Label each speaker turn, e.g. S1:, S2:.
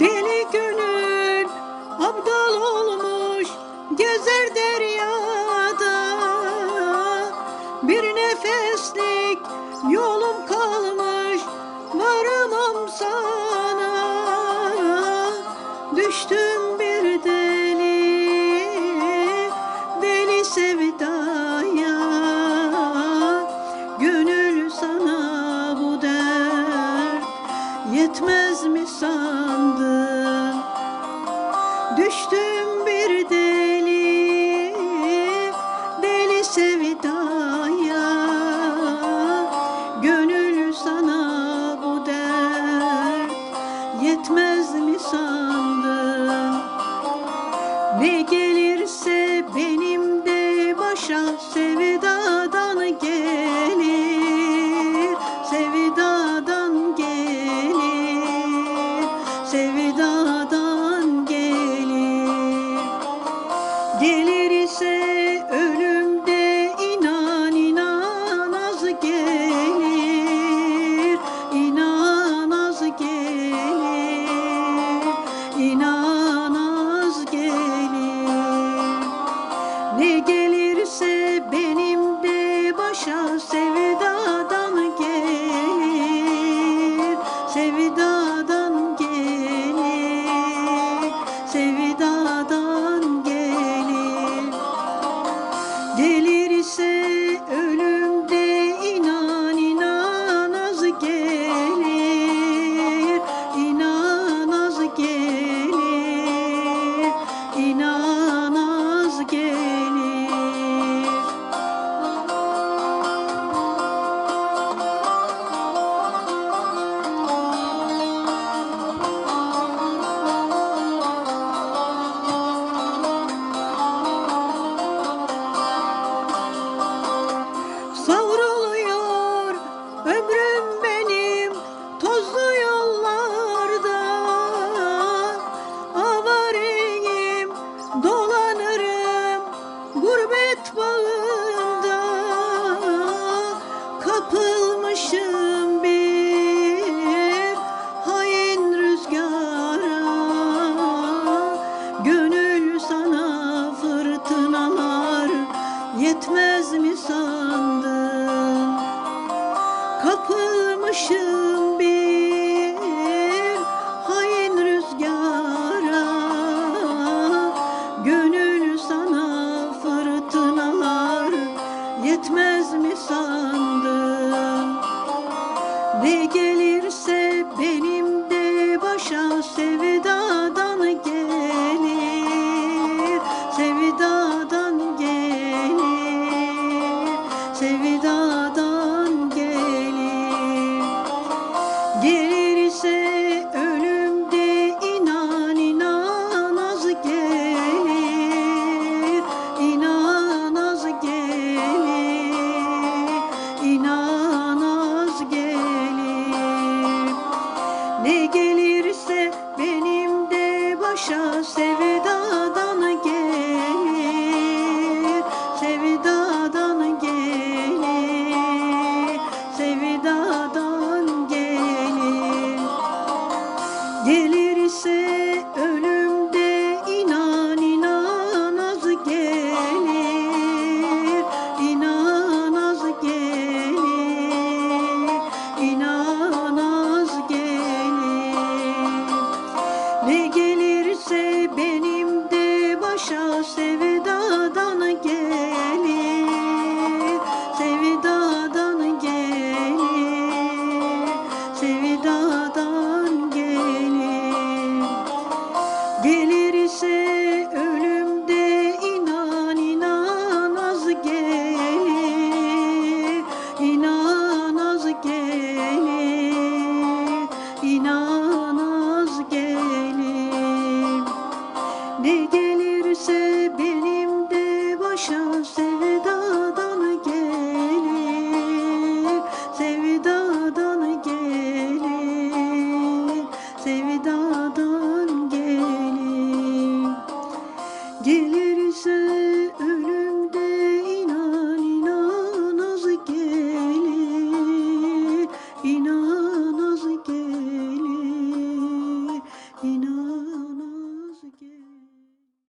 S1: Deli gönül abdal olmuş gezer deryada. Bir nefeslik yolum kalmış varamam sana. Düştüm Sandın Düştüm bir deli Deli sevdaya. Gönül sana bu dert Yetmez mi sandın Ne gelirse benim de başa Sevdadan benim de başa sevdadan gelir. Sevdadan gelir. Sevdadan yetmez mi sandın? Kapılmışım bir hain rüzgara Gönül sana fırtınalar yetmez mi sandın? Ne gelirse benim de başa sevdadan gelir Sevdadan gelir. Gelirse ölümde inan inan az gelir. İnan az gelir inan az gelir. Ne gelirse benim de başa sevdadan gelir Ne Ne gelirse benim de başa